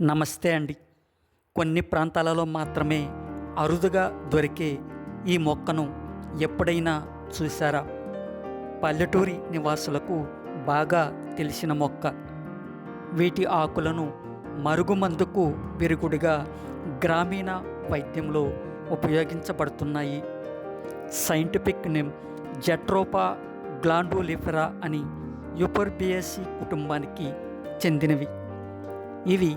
నమస్తే అండి. కొన్ని ప్రాంతాలలో మాత్రమే అరుదుగా దొరికే ఈ మొక్కను ఎప్పుడైనా చూసారా పల్లెటూరి నివాసులకు బాగా తెలిసిన మొక్క. వీటి ఆకులను మరుగుమందుకు విరుగుడిగా గ్రామీణ వైద్యంలో ఉపయోగించబడుతున్నాయి. సైంటిఫిక్ నేమ్ జట్రోపా గ్లాండోలిఫెరా అని యుపర్బియసి కుటుంబానికి చెందినవి. ఇవి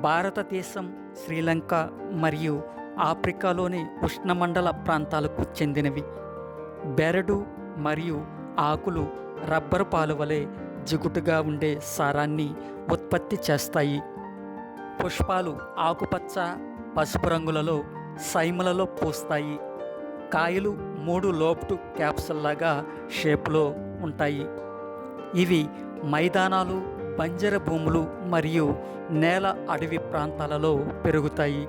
భారతదేశం శ్రీలంక మరియు ఆఫ్రికాలోని ఉష్ణమండల ప్రాంతాలకు చెందినవి. బెరడు మరియు ఆకులు రబ్బరు పాలు వలె జిగుటుగా ఉండే సారాన్ని ఉత్పత్తి చేస్తాయి. పుష్పాలు ఆకుపచ్చ పసుపు రంగులలో సైములలో పూస్తాయి. కాయలు మూడు లోప్టు క్యాప్సల్లాగా షేపులో ఉంటాయి. ఇవి మైదానాలు బంజర భూములు మరియు నేల అడవి ప్రాంతాలలో పెరుగుతాయి.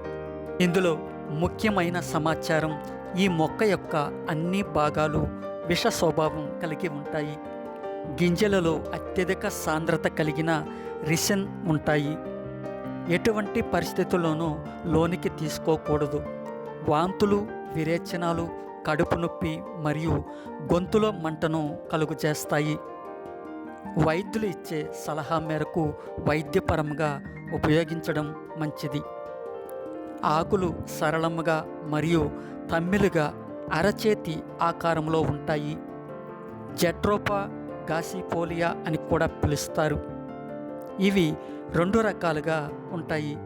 ఇందులో ముఖ్యమైన సమాచారం ఈ మొక్క యొక్క అన్ని భాగాలు విష స్వభావం కలిగి ఉంటాయి. గింజలలో అత్యధిక సాంద్రత కలిగిన రిసెన్ ఉంటాయి. ఎటువంటి పరిస్థితుల్లోనూ లోనికి తీసుకోకూడదు. వాంతులు విరేచనాలు కడుపు నొప్పి మరియు గొంతులో మంటను కలుగజేస్తాయి వైద్యులు ఇచ్చే సలహా మేరకు వైద్యపరంగా ఉపయోగించడం మంచిది. ఆకులు సరళముగా మరియు తమ్మిలుగా అరచేతి ఆకారంలో ఉంటాయి. జెట్రోపా గాసిపోలియా అని కూడా పిలుస్తారు. ఇవి రెండు రకాలుగా ఉంటాయి.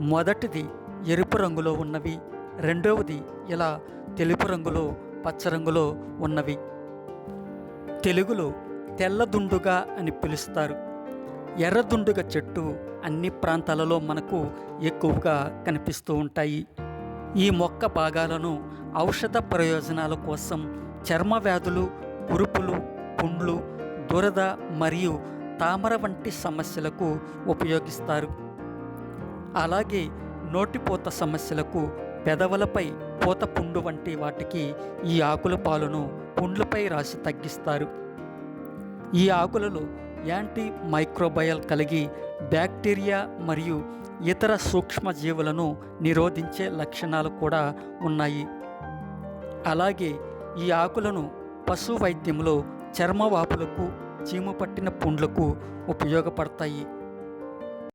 మొదటిది ఎరుపు రంగులో ఉన్నవి రెండవది ఇలా తెలుపు రంగులో పచ్చ రంగులో ఉన్నవి. తెలుగులో తెల్లదుండుగా అని పిలుస్తారు. ఎర్రదుండుగ చెట్టు అన్ని ప్రాంతాలలో మనకు ఎక్కువగా కనిపిస్తూ ఉంటాయి. ఈ మొక్క భాగాలను ఔషధ ప్రయోజనాల కోసం చర్మ వ్యాధులు ఉరుపులు పుండ్లు దురద మరియు తామర వంటి సమస్యలకు ఉపయోగిస్తారు. అలాగే నోటిపోత సమస్యలకు పెదవులపై పూత పుండు వంటి వాటికి ఈ ఆకుల పాలను పుండ్లపై రాసి తగ్గిస్తారు. ఈ ఆకులలో యాంటీ మైక్రోబయల్ కలిగి బ్యాక్టీరియా మరియు ఇతర సూక్ష్మజీవులను నిరోధించే లక్షణాలు కూడా ఉన్నాయి. అలాగే ఈ ఆకులను పశు వైద్యంలో చర్మవాపులకు చీము పట్టిన పుండ్లకు ఉపయోగపడతాయి.